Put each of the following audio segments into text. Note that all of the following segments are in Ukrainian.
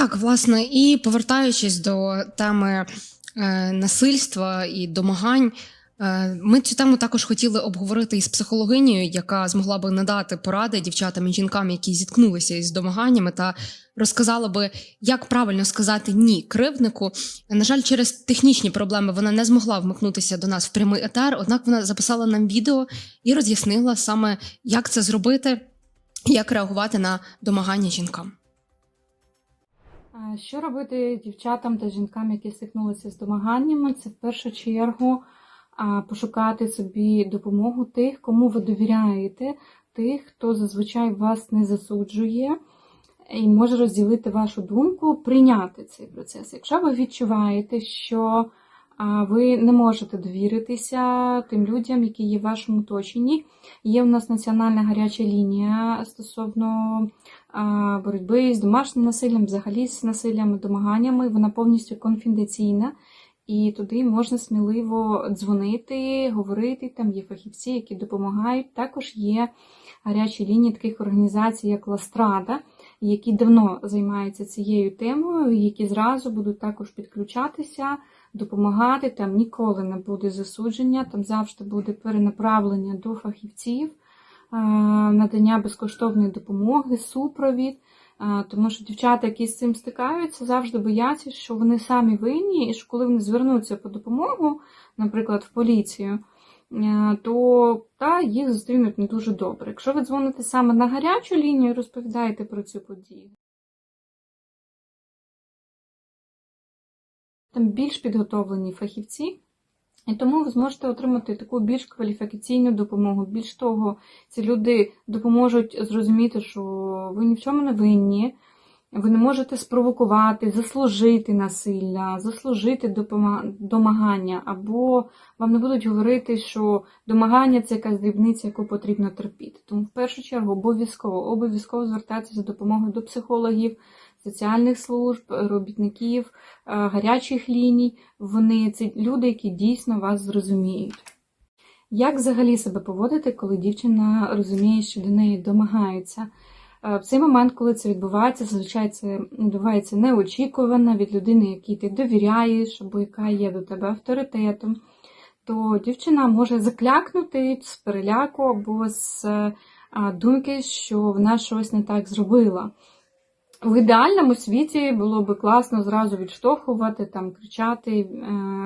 Так, власне, і повертаючись до теми е, насильства і домагань, е, ми цю тему також хотіли обговорити із психологинею, яка змогла би надати поради дівчатам і жінкам, які зіткнулися із домаганнями, та розказала би, як правильно сказати ні кривднику. На жаль, через технічні проблеми вона не змогла вмикнутися до нас в прямий етер, однак вона записала нам відео і роз'яснила саме, як це зробити, як реагувати на домагання жінкам. Що робити дівчатам та жінкам, які стикнулися з домаганнями? Це в першу чергу пошукати собі допомогу тих, кому ви довіряєте, тих, хто зазвичай вас не засуджує і може розділити вашу думку, прийняти цей процес. Якщо ви відчуваєте, що ви не можете довіритися тим людям, які є в вашому оточенні, є у нас національна гаряча лінія стосовно боротьби з домашнім насиллям, взагалі з насиллям домаганнями. Вона повністю конфіденційна, і туди можна сміливо дзвонити, говорити. Там є фахівці, які допомагають. Також є гарячі лінії таких організацій, як Ластрада, які давно займаються цією темою, які зразу будуть також підключатися, допомагати. Там ніколи не буде засудження, там завжди буде перенаправлення до фахівців е, надання безкоштовної допомоги, супровід. Е, Тому що дівчата, які з цим стикаються, завжди бояться, що вони самі винні, і що коли вони звернуться по допомогу, наприклад, в поліцію, е, то та, їх зустрінуть не дуже добре. Якщо ви дзвоните саме на гарячу лінію розповідаєте про цю подію, там більш підготовлені фахівці, і тому ви зможете отримати таку більш кваліфікаційну допомогу. Більш того, ці люди допоможуть зрозуміти, що ви ні в чому не винні, ви не можете спровокувати, заслужити насилля, заслужити домагання, або вам не будуть говорити, що домагання це якась дрібниця, яку потрібно терпіти. Тому в першу чергу обов'язково обов'язково звертатися за допомогою до психологів, соціальних служб, робітників, е, гарячих ліній. Вони це люди, які дійсно вас зрозуміють. Як взагалі себе поводити, коли дівчина розуміє, що до неї домагаються? Е, В цей момент, коли це відбувається, зазвичай це відбувається неочікувано від людини, якій ти довіряєш, або яка є до тебе авторитетом, то дівчина може заклякнути з переляку або з е, думки, що вона щось не так зробила. В ідеальному світі було би класно зразу відштовхувати, там, кричати, е,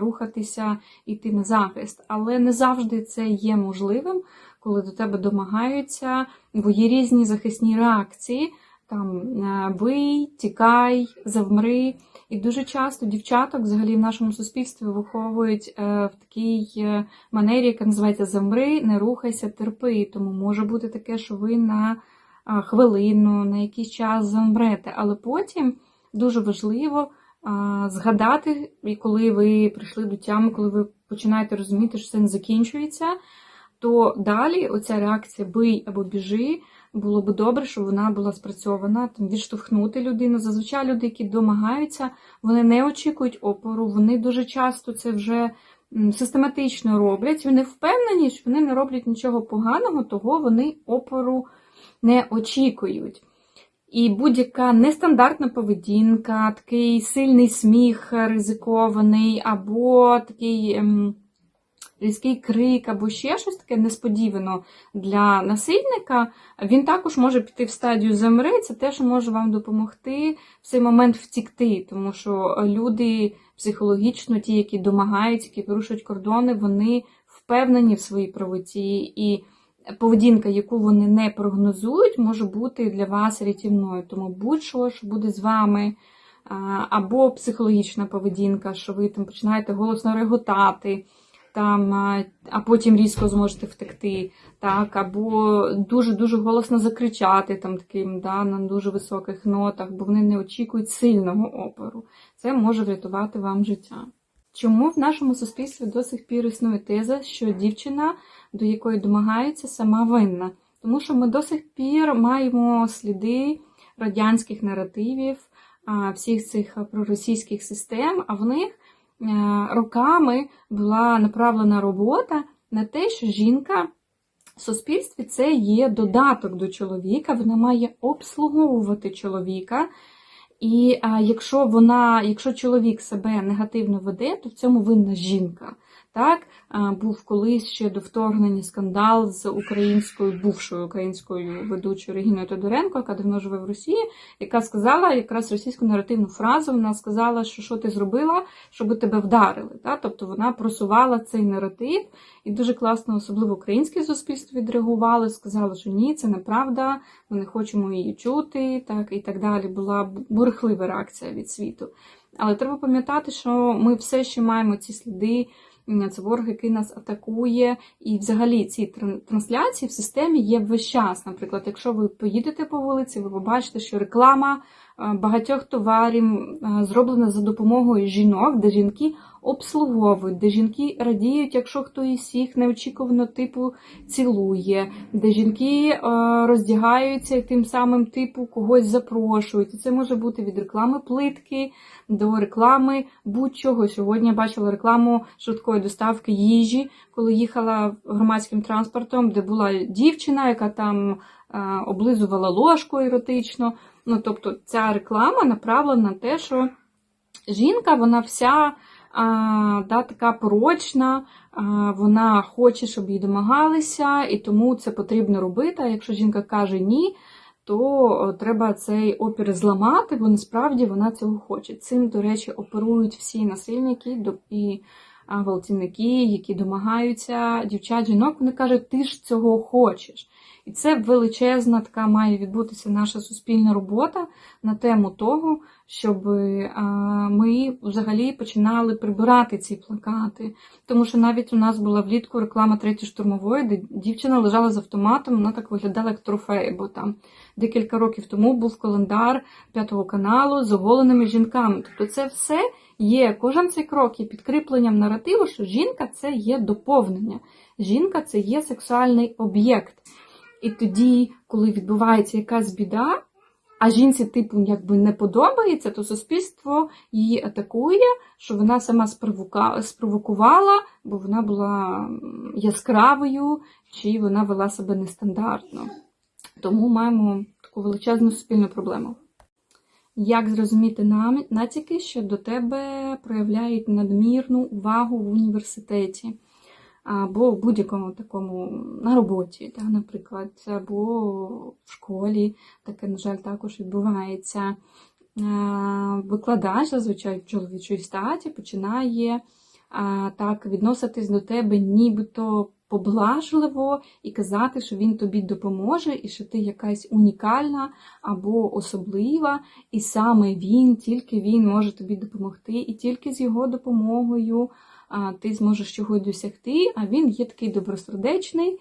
рухатися, йти на захист. Але не завжди це є можливим, коли до тебе домагаються, бо є різні захисні реакції. Там е, бий, тікай, завмри. І дуже часто дівчаток взагалі в нашому суспільстві виховують е, в такій манері, яка називається завмри, не рухайся, терпи. Тому може бути таке, що ви на хвилину, на якийсь час замрете. Але потім дуже важливо згадати, і коли ви прийшли до тями, коли ви починаєте розуміти, що це не закінчується, то далі оця реакція бий або біжи. Було б добре, щоб вона була спрацьована, там відштовхнути людину. Зазвичай люди, які домагаються, вони не очікують опору, вони дуже часто це вже систематично роблять. Вони впевнені, що вони не роблять нічого поганого, того вони опору не очікують. І будь-яка нестандартна поведінка, такий сильний сміх ризикований, або такий ем, різкий крик, або ще щось таке несподівано для насильника, він також може піти в стадію замри. Це теж може вам допомогти в цей момент втікти, тому що люди психологічно, ті, які домагаються, які порушують кордони, вони впевнені в своїй правоті. І поведінка, яку вони не прогнозують, може бути для вас рятівною. Тому будь-що, що буде з вами, або психологічна поведінка, що ви там починаєте голосно реготати, там, а, потім різко зможете втекти, так, або дуже-дуже голосно закричати там таким, да, на дуже високих нотах, бо вони не очікують сильного опору. Це може врятувати вам життя. Чому в нашому суспільстві до сих пір існує теза, що дівчина, до якої домагаються, сама винна? Тому що ми до сих пір маємо сліди радянських наративів, всіх цих проросійських систем, а в них е, роками була направлена робота на те, що жінка в суспільстві це є додаток до чоловіка, вона має обслуговувати чоловіка. І а, якщо вона, якщо чоловік себе негативно веде, то в цьому винна жінка. Так, був колись ще до вторгнення скандал з українською, бувшою українською ведучою Регіною Тодоренко, яка давно живе в Росії, яка сказала якраз російську наративну фразу. Вона сказала, що що ти зробила, щоб тебе вдарили. Так? Тобто вона просувала цей наратив, і дуже класно, особливо українське суспільство відреагувало, сказало, що ні, це неправда, ми не хочемо її чути, так і так далі. Була бурхлива реакція від світу. Але треба пам'ятати, що ми все ще маємо ці сліди. Це ворог, який нас атакує, і взагалі ці тран- трансляції в системі є весь час. Наприклад, якщо ви поїдете по вулиці, ви побачите, що реклама багатьох товарів е, зроблена за допомогою жінок, де жінки обслуговують, де жінки радіють, якщо хтось їх неочікувано типу цілує, де жінки е, роздягаються і тим самим типу когось запрошують. Це може бути від реклами плитки до реклами будь-чого. Сьогодні я бачила рекламу швидкої доставки їжі, коли їхала громадським транспортом, де була дівчина, яка там е, облизувала ложку еротично. Ну, тобто ця реклама направлена на те, що жінка, вона вся а, да, така порочна, а, вона хоче, щоб їй домагалися, і тому це потрібно робити. А якщо жінка каже ні, то треба цей опір зламати, бо насправді вона цього хоче. Цим, до речі, оперують всі насильники і гвалтівники, які домагаються дівчат, жінок. Вони кажуть, ти ж цього хочеш. І це величезна така має відбутися наша суспільна робота на тему того, щоб ми взагалі починали прибирати ці плакати. Тому що навіть у нас була влітку реклама третьої штурмової, де дівчина лежала з автоматом, вона так виглядала як трофей, бо там декілька років тому був календар п'ятого каналу з оголеними жінками. Тобто це все є, кожен цей крок є підкріпленням наративу, що жінка це є доповнення, жінка це є сексуальний об'єкт. І тоді, коли відбувається якась біда, а жінці, типу, якби не подобається, то суспільство її атакує, що вона сама спровокувала, бо вона була яскравою, чи вона вела себе нестандартно. Тому маємо таку величезну суспільну проблему. Як зрозуміти натяки, що до тебе проявляють надмірну увагу в університеті? Або в будь-якому такому на роботі, та, наприклад, або в школі, таке, на жаль, також відбувається. Е, Викладач зазвичай в чоловічій статі починає так відноситись до тебе нібито поблажливо і казати, що він тобі допоможе, і що ти якась унікальна або особлива, і саме він, тільки він може тобі допомогти, і тільки з його допомогою ти зможеш чогось досягти, а він є такий добросердечний,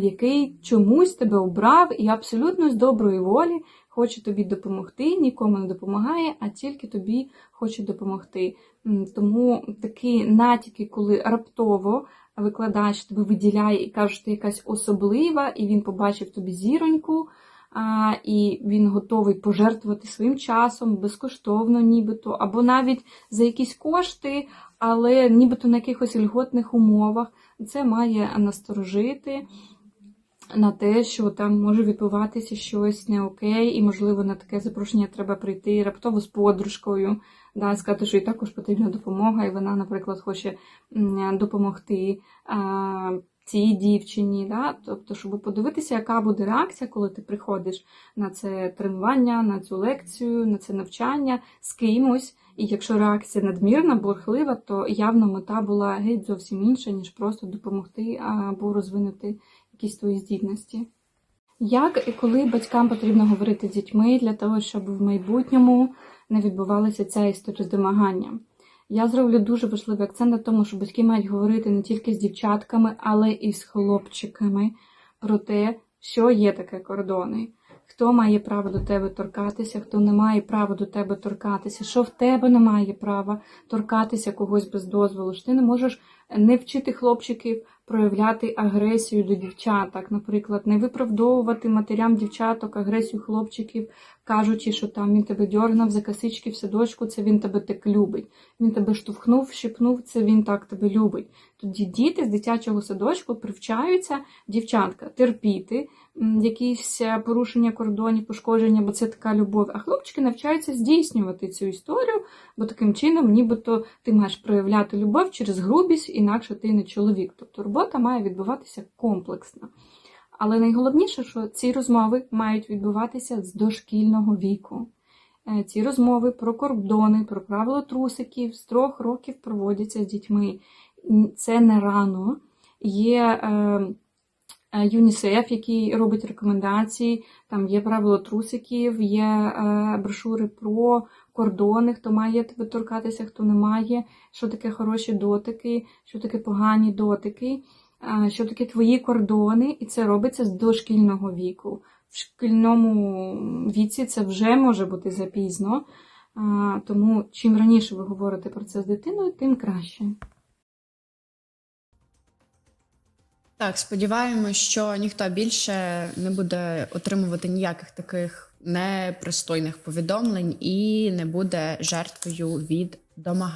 який чомусь тебе обрав і абсолютно з доброї волі хоче тобі допомогти, нікому не допомагає, а тільки тобі хоче допомогти. Тому такі натяки, коли раптово викладач тебе виділяє і каже, що ти якась особлива, і він побачив тобі зіроньку. І він готовий пожертвувати своїм часом безкоштовно, нібито, або навіть за якісь кошти, але нібито на якихось льготних умовах. Це має насторожити на те, що там може відбуватися щось не окей, і, можливо, на таке запрошення треба прийти раптово з подружкою, да, сказати, що їй також потрібна допомога, і вона, наприклад, хоче допомогти. А, цій дівчині, да? тобто, щоб подивитися, яка буде реакція, коли ти приходиш на це тренування, на цю лекцію, на це навчання з кимось. І якщо реакція надмірна, бурхлива, то явно мета була геть зовсім інша, ніж просто допомогти або розвинути якісь твої здібності. Як і коли батькам потрібно говорити з дітьми для того, щоб в майбутньому не відбувалася ця історія з домаганням? Я зроблю дуже важливий акцент на тому, що батьки мають говорити не тільки з дівчатками, але і з хлопчиками про те, що є таке кордони. Хто має право до тебе торкатися, хто не має права до тебе торкатися, що в тебе немає права торкатися когось без дозволу. Що ти не можеш не вчити хлопчиків проявляти агресію до дівчаток, наприклад, не виправдовувати матерям дівчаток агресію хлопчиків, кажучи, що там він тебе дьорнув за косички в садочку, це він тебе так любить. Він тебе штовхнув, щипнув, це він так тебе любить. Тоді діти з дитячого садочку привчаються дівчатка терпіти якісь е, порушення кордонів, пошкодження, бо це така любов. А хлопчики навчаються здійснювати цю історію, бо таким чином, нібито ти маєш проявляти любов через грубість, інакше ти не чоловік. Тобто робота має відбуватися комплексно. Але найголовніше, що ці розмови мають відбуватися з дошкільного віку. Е, Ці розмови про кордони, про правила трусиків з трьох років проводяться з дітьми. Це не рано. Є е, е, ЮНІСЕФ, який робить рекомендації, там є правило трусиків, є брошури про кордони, хто має торкатися, хто не має, що таке хороші дотики, що таке погані дотики, що таке твої кордони, і це робиться з дошкільного віку. В шкільному віці це вже може бути запізно, тому чим раніше ви говорите про це з дитиною, тим краще. Так, сподіваємось, що ніхто більше не буде отримувати ніяких таких непристойних повідомлень і не буде жертвою від домагань.